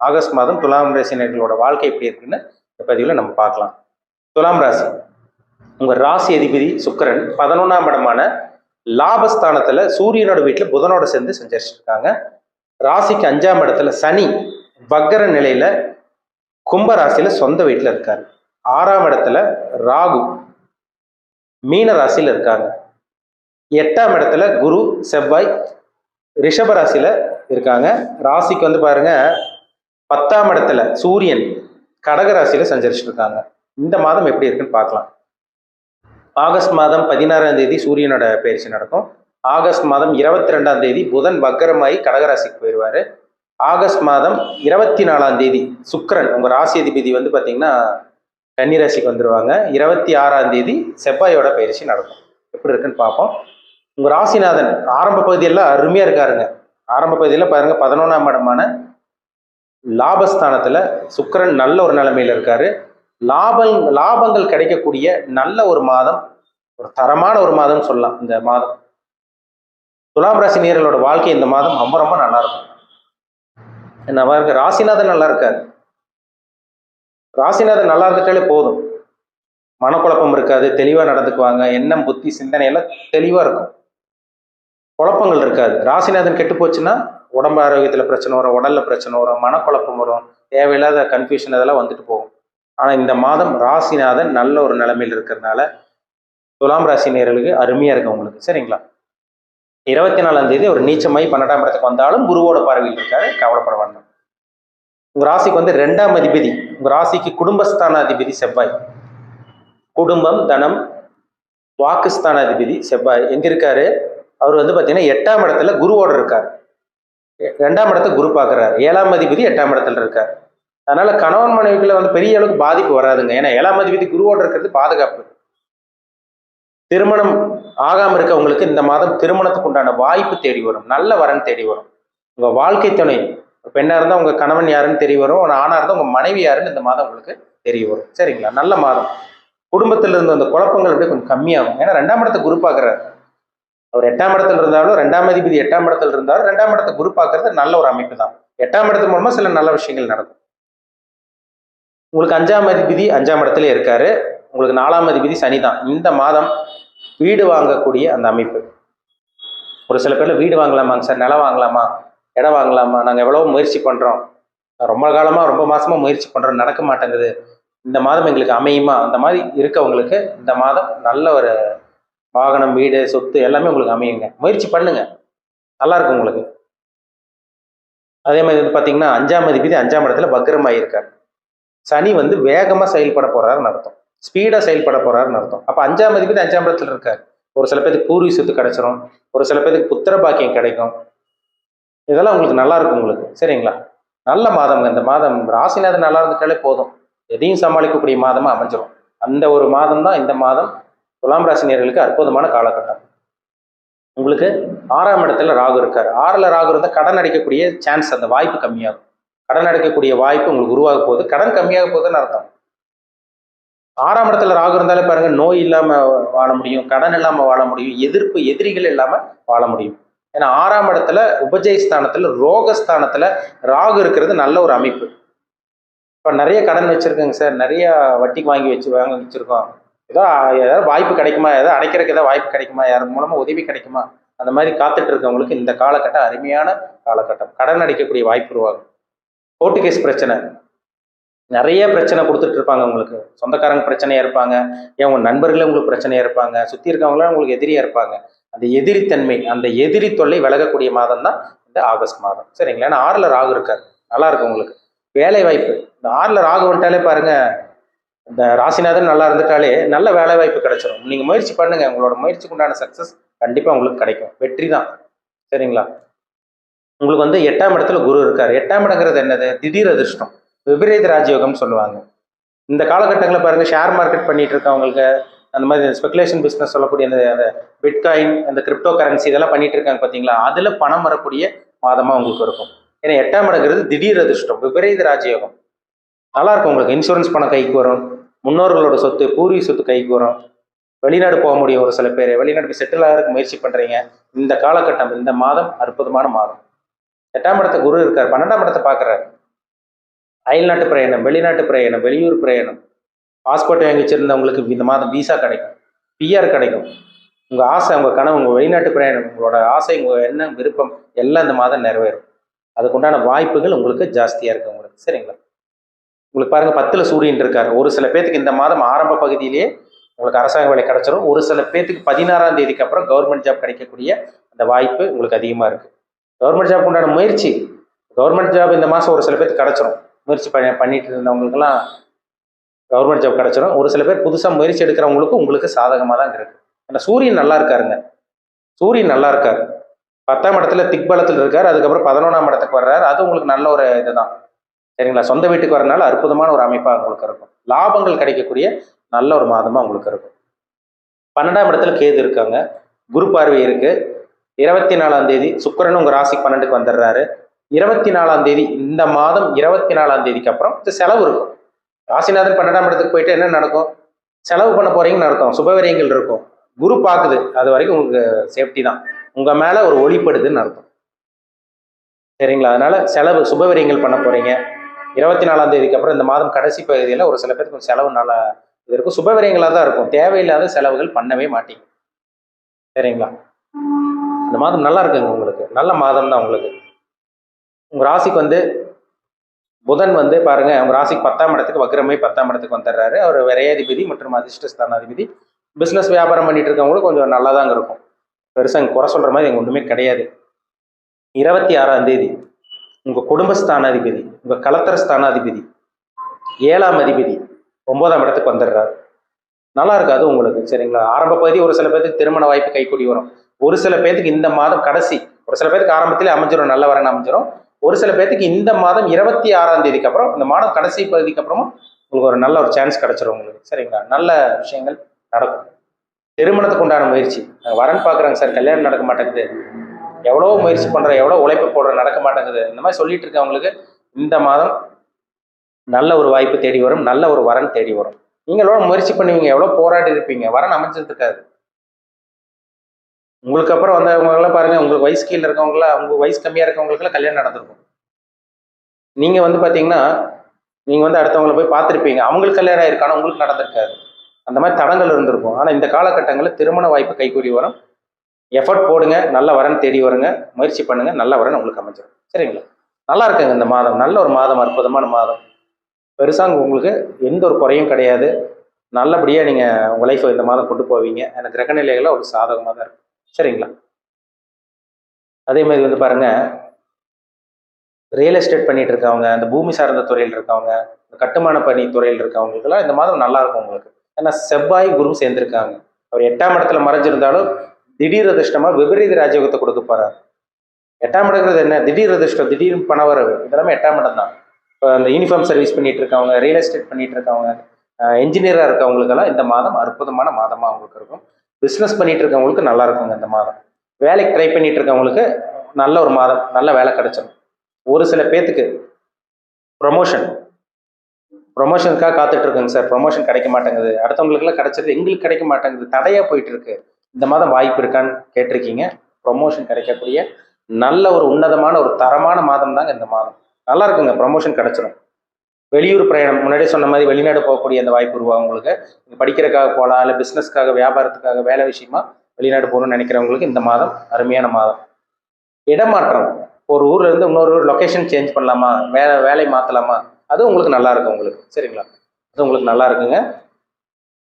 August மாதம் துலாம் ராசினர்களோட வாழ்க்கை எப்படி இருக்குன்னு இந்த பதிவில் நம்ம பார்க்கலாம். துலாம் ராசி உங்கள் ராசி அதிபதி சுக்கரன் பதினொன்றாம் இடமான லாபஸ்தானத்தில் சூரியனோட வீட்டில் புதனோட சேர்ந்து செஞ்சிருக்காங்க ராசிக்கு அஞ்சாம் இடத்துல சனி வக்கர நிலையில் கும்பராசியில் சொந்த வீட்டில் இருக்காரு. ஆறாம் இடத்துல ராகு மீன ராசியில் இருக்காங்க. எட்டாம் இடத்துல குரு செவ்வாய் ரிஷப ராசியில் இருக்காங்க. ராசிக்கு வந்து பாருங்கள் பத்தாம் இடத்துல சூரியன் கடக ராசியில சஞ்சரிச்சுட்டு இருக்காங்க இந்த மாதம் எப்படி இருக்குன்னு பார்க்கலாம். ஆகஸ்ட் மாதம் பதினாறாம் தேதி சூரியனோட பயிற்சி நடக்கும். ஆகஸ்ட் மாதம் இருபத்தி ரெண்டாம் தேதி புதன் வக்கரமாயி கடகராசிக்கு போயிடுவார் ஆகஸ்ட் மாதம் இருபத்தி நாலாம் தேதி சுக்கரன் உங்கள் ராசி அதிபதி வந்து பார்த்தீங்கன்னா கன்னிராசிக்கு வந்துடுவாங்க இருபத்தி ஆறாம் தேதி செவ்வாயோட பயிற்சி நடக்கும். எப்படி இருக்குன்னு பார்ப்போம். உங்கள் ராசிநாதன் ஆரம்ப பகுதியெல்லாம் அருமையாக இருக்காருங்க. ஆரம்ப பகுதியில் பாருங்க பதினொன்றாம் இடமான லாபஸ்தானத்தில் சுக்கரன் நல்ல ஒரு நிலைமையில் இருக்காரு. லாபம் லாபங்கள் கிடைக்கக்கூடிய நல்ல ஒரு மாதம் ஒரு தரமான ஒரு மாதம் சொல்லலாம் இந்த மாதம். துலாம் ராசி நேர்களோட வாழ்க்கை இந்த மாதம் ரொம்ப ரொம்ப நல்லா இருக்கும். என்ன பாருங்க ராசிநாதன் நல்லா இருக்காரு. ராசிநாதன் நல்லா இருந்துட்டாலே போதும். மனக்குழப்பம் இருக்காது தெளிவாக நடந்துக்குவாங்க எண்ணம் புத்தி சிந்தனை எல்லாம் தெளிவாக இருக்கும். குழப்பங்கள் இருக்காது. ராசிநாதன் கெட்டு போச்சுன்னா உடம்பு ஆரோக்கியத்தில் பிரச்சனை வரும் உடல்ல பிரச்சனை வரும் மனக்குழப்பம் வரும் தேவையில்லாத கன்ஃபியூஷன் அதெல்லாம் வந்துட்டு போகும். ஆனால் இந்த மாதம் ராசிநாதன் நல்ல ஒரு நிலைமையில் இருக்கிறதுனால துலாம் ராசி நேர்களுக்கு அருமையாக இருக்கு உங்களுக்கு. சரிங்களா? இருபத்தி நாலாம் தேதி ஒரு நீச்சமாய் பன்னெண்டாம் இடத்துக்கு வந்தாலும் குருவோட பார்வையில் இருக்காரு கவலைப்பட வேண்டாம். உங்க ராசிக்கு வந்து ரெண்டாம் அதிபதி உங்க ராசிக்கு குடும்பஸ்தான அதிபதி செவ்வாய். குடும்பம் தனம் வாக்குஸ்தான அதிபதி செவ்வாய். எங்க இருக்காரு? அவர் வந்து பார்த்தீங்கன்னா எட்டாம் இடத்துல குருவோட இருக்கார். ரெண்டாம் இடத்த குரு பார்க்குறாரு. ஏழாம் அதிபதி எட்டாம் இடத்துல இருக்கார். அதனால கணவன் மனைவிக்குள்ள வந்து பெரிய அளவுக்கு பாதிப்பு வராதுங்க. ஏன்னா ஏழாம் அதிபதி குருவோட இருக்கிறது பாதுகாப்பு. திருமணம் ஆகாம இருக்கவங்களுக்கு இந்த மாதம் திருமணத்துக்கு உண்டான வாய்ப்பு தேடி வரும். நல்ல வரன் தேடி வரும். உங்க வாழ்க்கை துணை. பெண்ணா இருந்தா உங்க கணவன் யாருன்னு தெரிய வரும். ஒரு ஆணா இருந்தா உங்க மனைவி யாருன்னு இந்த மாதம் உங்களுக்கு தெரிய வரும். சரிங்களா? நல்ல மாதம். குடும்பத்திலிருந்து அந்த குழப்பங்கள் அப்படியே கொஞ்சம் கம்மியாகும். ஏன்னா ரெண்டாம் இடத்தை குரு பார்க்குறாரு. அவர் எட்டாம் இடத்துல இருந்தாலும் ரெண்டாம் அதிபதி எட்டாம் இடத்துல இருந்தாலும் ரெண்டாம் இடத்தை குரு பார்க்கறது நல்ல ஒரு அமைப்பு தான் எட்டாம் இடத்து மூலமா சில நல்ல விஷயங்கள் நடக்கும். உங்களுக்கு அஞ்சாம் அதிபதி அஞ்சாம் இடத்துல இருக்காரு. உங்களுக்கு நாலாம் அதிபதி சனி தான் இந்த மாதம் வீடு வாங்கக்கூடிய அந்த அமைப்பு. ஒரு சில பேர்ல வீடு வாங்கலாமாங்க சார்? நிலம் வாங்கலாமா? இடம் வாங்கலாமா? நாங்கள் எவ்வளவோ முயற்சி பண்ணுறோம் ரொம்ப காலமாக ரொம்ப மாசமா முயற்சி பண்ணுறோம் நடக்க மாட்டேங்குது. இந்த மாதம் எங்களுக்கு அமையுமா? அந்த மாதிரி இருக்கவங்களுக்கு இந்த மாதம் நல்ல ஒரு வாகனம் வீடு சொத்து எல்லாமே உங்களுக்கு அமையுங்க. முயற்சி பண்ணுங்க. நல்லா இருக்கும் உங்களுக்கு. அதே மாதிரி வந்து பார்த்தீங்கன்னா அஞ்சாம் அதிபதி அஞ்சாம் இடத்துல பத்திரமாய் இருக்கார் சனி வந்து வேகமாக செயல்பட போறாருன்னு அர்த்தம். ஸ்பீடாக செயல்பட போறாருன்னு அர்த்தம். அப்போ அஞ்சாம் அதிபதி அஞ்சாம் இடத்துல இருக்கார். ஒரு சில பேருக்கு பூர்வீக சொத்து கிடைச்சிரும். ஒரு சில பேருக்கு புத்திர பாக்கியம் கிடைக்கும். இதெல்லாம் உங்களுக்கு நல்லா இருக்கும் உங்களுக்கு. சரிங்களா? நல்ல மாதம்ங்க இந்த மாதம் ராசிநாதன் நல்லா இருந்துட்டாலே போதும். எதையும் சமாளிக்கக்கூடிய மாதமாக அமைஞ்சிரும். அந்த ஒரு மாதம் தான் இந்த மாதம் துலாம் ராசினியர்களுக்கு அற்புதமான காலகட்டம். உங்களுக்கு ஆறாம் இடத்துல ராகு இருக்கார். ஆறில் ராகு இருந்தால் கடன் அடைக்கக்கூடிய சான்ஸ் அந்த வாய்ப்பு கம்மியாகும். கடன் அடைக்கக்கூடிய வாய்ப்பு உங்களுக்கு உருவாக போகுது. கடன் கம்மியாக போகுதுன்னு அர்த்தம். ஆறாம் இடத்துல ராகு இருந்தாலே பாருங்க நோய் இல்லாம வாழ முடியும் கடன் இல்லாம வாழ முடியும் எதிர்ப்பு எதிரிகள் இல்லாம வாழ முடியும். ஏன்னா ஆறாம் இடத்துல உபஜயஸ்தானத்துல ரோகஸ்தானத்தில் ராகு இருக்கிறது நல்ல ஒரு அமைப்பு. இப்போ நிறைய கடன் வச்சிருக்கேங்க சார். நிறைய வட்டிக்கு வாங்கி வச்சு வாங்க வச்சிருக்கோம். ஏதோ ஏதாவது வாய்ப்பு கிடைக்குமா? ஏதோ அடைக்கிறதுக்கு ஏதாவது வாய்ப்பு கிடைக்குமா? யார் மூலமாக உதவி கிடைக்குமா? அந்த மாதிரி காத்துட்டு இருக்கவங்களுக்கு இந்த காலகட்டம் அருமையான காலகட்டம். கடன் அடைக்கக்கூடிய வாய்ப்பு உருவாகும். கோர்ட்டு கேஸ் பிரச்சனை. நிறைய பிரச்சனை கொடுத்துட்டு இருப்பாங்க உங்களுக்கு. சொந்தக்காரங்க பிரச்சனையாக இருப்பாங்க. ஏன் உங்கள் நண்பர்களே உங்களுக்கு பிரச்சனையாக இருப்பாங்க. சுற்றி இருக்கவங்களாம் உங்களுக்கு எதிரியாக இருப்பாங்க. அந்த எதிரித்தன்மை அந்த எதிரி தொல்லை விலகக்கூடிய மாதம் தான் இந்த ஆகஸ்ட் மாதம். சரிங்களா? ஏன்னா ஆறில் ராகு இருக்கார். நல்லா இருக்கும் உங்களுக்கு. வேலை வாய்ப்பு. இந்த ஆறில் ராகு வந்துட்டாலே பாருங்கள் இந்த ராசிநாதன் நல்லா இருந்துட்டாலே நல்ல வேலை வாய்ப்பு கிடைச்சிரும். நீங்க முயற்சி பண்ணுங்க. உங்களோட முயற்சிக்கு உண்டான சக்சஸ் கண்டிப்பா உங்களுக்கு கிடைக்கும். வெற்றி தான். சரிங்களா? உங்களுக்கு வந்து எட்டாம் இடத்துல குரு இருக்காரு. எட்டாம் இடங்கிறது என்னது? திடீர் அதிர்ஷ்டம். விபரீத ராஜயோகம்னு சொல்லுவாங்க. இந்த காலகட்டங்களில் பாருங்க ஷேர் மார்க்கெட் பண்ணிட்டு இருக்கவங்களுக்கு அந்த மாதிரி ஸ்பெகுலேஷன் பிஸ்னஸ் சொல்லக்கூடிய அந்த அந்த பிட்காயின் அந்த கிரிப்டோ கரன்சி இதெல்லாம் பண்ணிட்டு இருக்காங்க பார்த்தீங்களா அதில் பணம் வரக்கூடிய மாதமா உங்களுக்கு இருக்கும். ஏன்னா எட்டாம் இடங்கிறது திடீர் அதிர்ஷ்டம். விபரீத ராஜயோகம். நல்லா இருக்கும் உங்களுக்கு. இன்சூரன்ஸ் பணம் கைக்கு வரும். முன்னோர்களோட சொத்து பூர்வீக சொத்து கைக்கு வரும் வெளிநாடு போக முடியும் ஒரு சில பேர். வெளிநாடு போய் செட்டில் ஆகிறதுக்கு முயற்சி பண்றீங்க. இந்த காலகட்டம் இந்த மாதம் அற்புதமான மாதம். எட்டாம் இடத்த குரு இருக்கார். பன்னெண்டாம் இடத்தை பார்க்குறாரு. அயல்நாட்டு பிரயாணம் வெளிநாட்டு பிரயாணம் வெளியூர் பிரயாணம். பாஸ்போர்ட் வாங்கி வச்சிருந்தவங்களுக்கு இந்த மாதம் விசா கிடைக்கும். பிஆர் கிடைக்கும். உங்கள் ஆசை உங்கள் கனவு உங்கள் வெளிநாட்டு பிரயாணம் உங்களோட ஆசை உங்கள் என்ன விருப்பம் எல்லாம் இந்த மாதம் நிறைவேறும். அதுக்குண்டான வாய்ப்புகள் உங்களுக்கு ஜாஸ்தியாக இருக்குது உங்களுக்கு. சரிங்களா? உங்களுக்கு பாருங்க பத்துல சூரியன் இருக்காரு. ஒரு சில பேத்துக்கு இந்த மாதம் ஆரம்ப பகுதியிலேயே உங்களுக்கு அரசாங்க வேலை கிடைச்சிரும். ஒரு சில பேத்துக்கு பதினாறாம் தேதிக்கு அப்புறம் கவர்மெண்ட் ஜாப் கிடைக்கக்கூடிய அந்த வாய்ப்பு உங்களுக்கு அதிகமாக இருக்கு. கவர்மெண்ட் ஜாப் உண்டான முயற்சி கவர்மெண்ட் ஜாப் இந்த மாதம் ஒரு சில பேருக்கு கிடைச்சிரும். முயற்சி பண்ணி பண்ணிட்டு இருந்தவங்களுக்குலாம் கவர்மெண்ட் ஜாப் கிடைச்சிரும். ஒரு சில பேர் புதுசாக முயற்சி எடுக்கிறவங்களுக்கு உங்களுக்கு சாதகமாக தான் இருக்கு. ஏன்னா சூரியன் நல்லா இருக்காருங்க. சூரியன் நல்லா இருக்காரு. பத்தாம் இடத்துல திக்பலத்தில் இருக்கார். அதுக்கப்புறம் பதினொன்றாம் இடத்துக்கு வர்றாரு. அது உங்களுக்கு நல்ல ஒரு இதுதான். சரிங்களா? சொந்த வீட்டுக்கு வரனால அற்புதமான ஒரு அமைப்பாக உங்களுக்கு இருக்கும். லாபங்கள் கிடைக்கக்கூடிய நல்ல ஒரு மாதமாக உங்களுக்கு இருக்கும். பன்னெண்டாம் இடத்துல கேது இருக்காங்க. குரு பார்வை இருக்கு. இருபத்தி நாலாம் தேதி சுக்கிரன் உங்க ராசி பன்னெண்டுக்கு வந்துடுறாரு. இருபத்தி நாலாம் தேதி இந்த மாதம் இருபத்தி நாலாம் தேதிக்கு அப்புறம் இந்த செலவு இருக்கும். ராசிநாதன் பன்னெண்டாம் இடத்துக்கு போயிட்டு என்ன நடக்கும்? செலவு பண்ண போறீங்கன்னு நடக்கும் சுபவரியங்கள் இருக்கும். குரு பார்க்குது அது வரைக்கும் உங்களுக்கு சேஃப்டி தான். உங்க மேல ஒரு ஒளிப்படுதுன்னு அர்த்தம். சரிங்களா? அதனால செலவு சுபவரியங்கள் பண்ண போறீங்க. இருபத்தி நாலாம் தேதிக்கு அப்புறம் இந்த மாதம் கடைசி பகுதியில் ஒரு சில பேருக்கு கொஞ்சம் செலவு நல்லா இது இருக்கும். சுபவிரயங்களாக தான் இருக்கும். தேவையில்லாத செலவுகள் பண்ணவே மாட்டீங்க. சரிங்களா? இந்த மாதம் நல்லா இருக்குங்க உங்களுக்கு. நல்ல மாதம் தான் உங்களுக்கு. உங்க ராசிக்கு வந்து புதன் வந்து பாருங்க உங்க ராசிக்கு பத்தாம் இடத்துக்கு வக்ரமே பத்தாம் இடத்துக்கு வந்துடுறாரு. அவர் விரையாதிபதி மற்றும் அதிர்ஷ்டஸ்தானாதிபதி. பிஸ்னஸ் வியாபாரம் பண்ணிட்டு இருக்கவங்களுக்கு கொஞ்சம் நல்லா தாங்க இருக்கும் பெருசாக குறை சொல்ற மாதிரி இங்க ஒன்றுமே கிடையாது. இருபத்தி ஆறாம் தேதி. உங்கள் குடும்ப ஸ்தானாதிபதி உங்கள் கலத்தர ஸ்தானாதிபதி ஏழாம் அதிபதி ஒன்பதாம் இடத்துக்கு வந்துடுறாரு. நல்லா இருக்காது உங்களுக்கு சரிங்களா? ஆரம்ப பகுதி ஒரு சில பேருக்கு திருமண வாய்ப்பு கைக்கூடி வரும். ஒரு சில பேர்த்துக்கு இந்த மாதம் கடைசி ஒரு சில பேருக்கு ஆரம்பத்திலே அமைஞ்சிரும் நல்ல வரன் அமைஞ்சிரும். ஒரு சில பேர்த்துக்கு இந்த மாதம் இருபத்தி ஆறாம் தேதிக்கு அப்புறம் இந்த மாதம் கடைசி பகுதிக்கு அப்புறமா உங்களுக்கு ஒரு நல்ல ஒரு சான்ஸ் கிடைச்சிரும் உங்களுக்கு சரிங்களா? நல்ல விஷயங்கள் நடக்கும். திருமணத்துக்கு உண்டான முயற்சி. வரன் பார்க்குறாங்க சார். கல்யாணம் நடக்க மாட்டேங்குது. எவ்வளோ முயற்சி பண்ணுற எவ்வளோ உழைப்பு போடுற நடக்க மாட்டேங்குது. இந்த மாதிரி சொல்லிட்டு இருக்கவங்களுக்கு இந்த மாதம் நல்ல ஒரு வாய்ப்பு தேடி வரும் நல்ல ஒரு வரன் தேடி வரும். நீங்களோட எவ்வளோ முயற்சி பண்ணுவீங்க. எவ்வளோ போராடி இருப்பீங்க. வரன் அமைச்சிருக்காது உங்களுக்கு அப்புறம் வந்தவங்களாம் பாருங்க உங்களுக்கு வயசு கீழே இருக்கவங்களா உங்க வயசு கம்மியா இருக்கவங்களுக்குலாம் கல்யாணம் நடந்திருக்கும். நீங்க வந்து பாத்தீங்கன்னா நீங்க வந்து அடுத்தவங்கள போய் பார்த்துருப்பீங்க. அவங்களுக்கு கல்யாணம் ஆயிருக்கான உங்களுக்கு நடந்திருக்காது. அந்த மாதிரி தடங்கள் இருந்திருக்கும். ஆனா இந்த காலகட்டங்களில் திருமண வாய்ப்பு கைகூடி வரும். எஃபர்ட் போடுங்க நல்ல வரன் தேடி வருங்க முயற்சி பண்ணுங்க நல்ல வரன் உங்களுக்கு அமைஞ்சிடும் சரிங்களா? நல்லா இருக்குங்க இந்த மாதம். நல்ல ஒரு மாதம் அற்புதமான மாதம். பெருசாக உங்களுக்கு எந்த ஒரு குறையும் கிடையாது. நல்லபடியாக நீங்கள் உங்கள் லைஃப்பை இந்த மாதம் கொண்டு போவீங்க. எனக்கு கிரகநிலைகளை ஒரு சாதகமாக தான் இருக்கும் சரிங்களா? அதே மாதிரி வந்து பாருங்க ரியல் எஸ்டேட் பண்ணிட்டு இருக்கவங்க அந்த பூமி சார்ந்த துறையில் இருக்கவங்க இந்த கட்டுமான பணி துறையில் இருக்கவங்களுக்கெல்லாம் இந்த மாதம் நல்லா இருக்கும் உங்களுக்கு. ஏன்னா செவ்வாய் குரு சேர்ந்திருக்காங்க. அவர் எட்டாம் இடத்துல மறைஞ்சிருந்தாலும் திடீர் அதிர்ஷ்டமா விபரீத ராஜயோகத்தை கொடுக்க போறாரு. எட்டாம் இடங்கிறது என்ன? திடீர் அதிர்ஷ்டம் திடீர் பணவரவு. இதெல்லாமே எட்டாம் இடம் தான். இப்போ அந்த யூனிஃபார்ம் சர்வீஸ் பண்ணிட்டு இருக்கவங்க ரியல் எஸ்டேட் பண்ணிட்டு இருக்கவங்க என்ஜினியராக இருக்கவங்களுக்கெல்லாம் இந்த மாதம் அற்புதமான மாதமாக அவங்களுக்கு இருக்கும். பிஸ்னஸ் பண்ணிட்டு இருக்கவங்களுக்கு நல்லா இருக்குங்க இந்த மாதம். வேலைக்கு ட்ரை பண்ணிட்டு இருக்கவங்களுக்கு நல்ல ஒரு மாதம் நல்ல வேலை கிடைச்சிடும் ஒரு சில பேத்துக்கு ப்ரொமோஷன் ப்ரொமோஷனுக்காக காத்துட்டு இருக்குங்க சார். ப்ரொமோஷன் கிடைக்க மாட்டேங்குது. அடுத்தவங்களுக்குலாம் கிடைச்சது எங்களுக்கு கிடைக்க மாட்டேங்குது. தடையாக போயிட்டு இருக்கு. இந்த மாதம் வாய்ப்பு இருக்கான்னு கேட்டிருக்கீங்க. ப்ரொமோஷன் கிடைக்கக்கூடிய நல்ல ஒரு உன்னதமான ஒரு தரமான மாதம் தாங்க இந்த மாதம். நல்லா இருக்குங்க ப்ரொமோஷன் கிடைச்சிடும் வெளியூர் பிரயாணம் முன்னாடியே சொன்ன மாதிரி வெளிநாடு போகக்கூடிய அந்த வாய்ப்பு உருவாகும் உங்களுக்கு. நீங்கள் படிக்கிறதுக்காக போகலாம் இல்லை பிஸ்னஸ்க்காக வியாபாரத்துக்காக வேலை விஷயமா வெளிநாடு போகணும்னு நினைக்கிறவங்களுக்கு இந்த மாதம் அருமையான மாதம். இடமாற்றம். ஒரு ஊர்ல இருந்து இன்னொரு ஊர் லொக்கேஷன் சேஞ்ச் பண்ணலாமா? வேலை வேலை மாற்றலாமா அது உங்களுக்கு நல்லா இருக்கும் உங்களுக்கு. சரிங்களா? அது உங்களுக்கு நல்லா இருக்குங்க.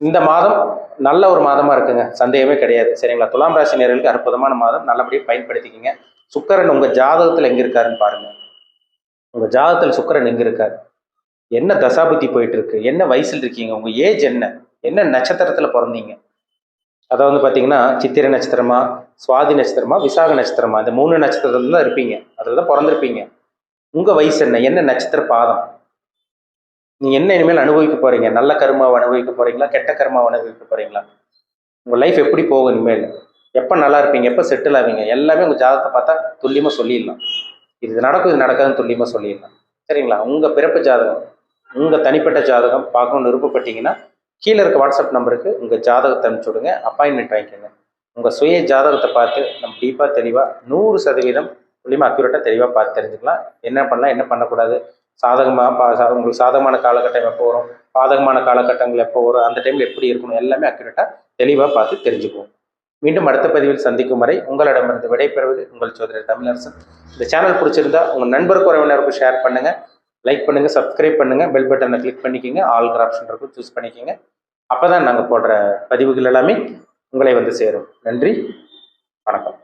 இந்த மாதம் நல்ல ஒரு மாதமா இருக்குங்க. சந்தேகமே கிடையாது. சரிங்களா? துலாம் ராசி நேர்களுக்கு அற்புதமான மாதம். நல்லபடியாக பயன்படுத்திக்கிங்க. சுக்கரன் உங்க ஜாதகத்துல எங்க இருக்காருன்னு பாருங்க. உங்க ஜாதகத்துல சுக்கரன் எங்க இருக்காரு? என்ன தசாபுத்தி போயிட்டு இருக்கு என்ன வயசுல இருக்கீங்க? உங்க ஏஜ் என்ன? என்ன நட்சத்திரத்துல பிறந்தீங்க? அதாவது வந்து பாத்தீங்கன்னா சித்திரை நட்சத்திரமா சுவாதி நட்சத்திரமா விசாக நட்சத்திரமா இந்த மூணு நட்சத்திரத்துல தான் இருப்பீங்க. அதில் தான் பிறந்திருப்பீங்க. உங்கள் வயசு என்ன? என்ன நட்சத்திர பாதம்? நீங்க என்ன இனிமேல் அனுபவிக்க போறீங்க? நல்ல கருமாவை அனுபவிக்க போறீங்களா? கெட்ட கருமாவை அனுபவிக்க போறீங்களா? உங்க லைஃப் எப்படி போகும் இனிமேல்? எப்போ நல்லா இருப்பீங்க? எப்போ செட்டில் ஆவீங்க? எல்லாமே உங்க ஜாதகத்தை பார்த்தா துல்லியமா சொல்லிடலாம். இது நடக்கும் இது நடக்காதுன்னு துல்லியமா சொல்லிடலாம். சரிங்களா? உங்க பிறப்பு ஜாதகம் உங்க தனிப்பட்ட ஜாதகம் பார்க்கணும்னு விருப்பப்பட்டீங்கன்னா கீழே இருக்க வாட்ஸ்அப் நம்பருக்கு உங்க ஜாதகத்தை அனுப்பிச்சு விடுங்க. அப்பாயின்மெண்ட் வாங்கிக்கோங்க. உங்க சுய ஜாதகத்தை பார்த்து நம்ம டீப்பாக தெளிவாக நூறு சதவீதம் துல்லியமாக அக்யூரேட்டாக தெளிவாக பார்த்து தெரிஞ்சுக்கலாம். என்ன பண்ணலாம் என்ன பண்ணக்கூடாது? சாதகமாக பா உங்களுக்கு சாதகமான காலகட்டம் எப்போ வரும்? பாதகமான காலகட்டங்கள் எப்போ வரும்? அந்த டைமில் எப்படி இருக்கணும்? எல்லாமே அக்யூரேட்டாக தெளிவாக பார்த்து தெரிஞ்சுக்குவோம். மீண்டும் அடுத்த பதிவில் சந்திக்கும் வரை உங்களிடமிருந்து விடைபெறுவது உங்கள் சோதரர் தமிழரசன். இந்த சேனல் பிடிச்சிருந்தா உங்கள் நண்பருக்கு உறவினருக்கும் ஷேர் பண்ணுங்கள் லைக் பண்ணுங்கள் சப்ஸ்கிரைப் பண்ணுங்கள் பெல் பட்டனை கிளிக் பண்ணிக்கோங்க. ஆல்கிற ஆப்ஷன் இருக்கும் சூஸ் பண்ணிக்கோங்க. அப்போ தான் நாங்கள் போடுற பதிவுகள் எல்லாமே உங்களை வந்து சேரும். நன்றி வணக்கம்.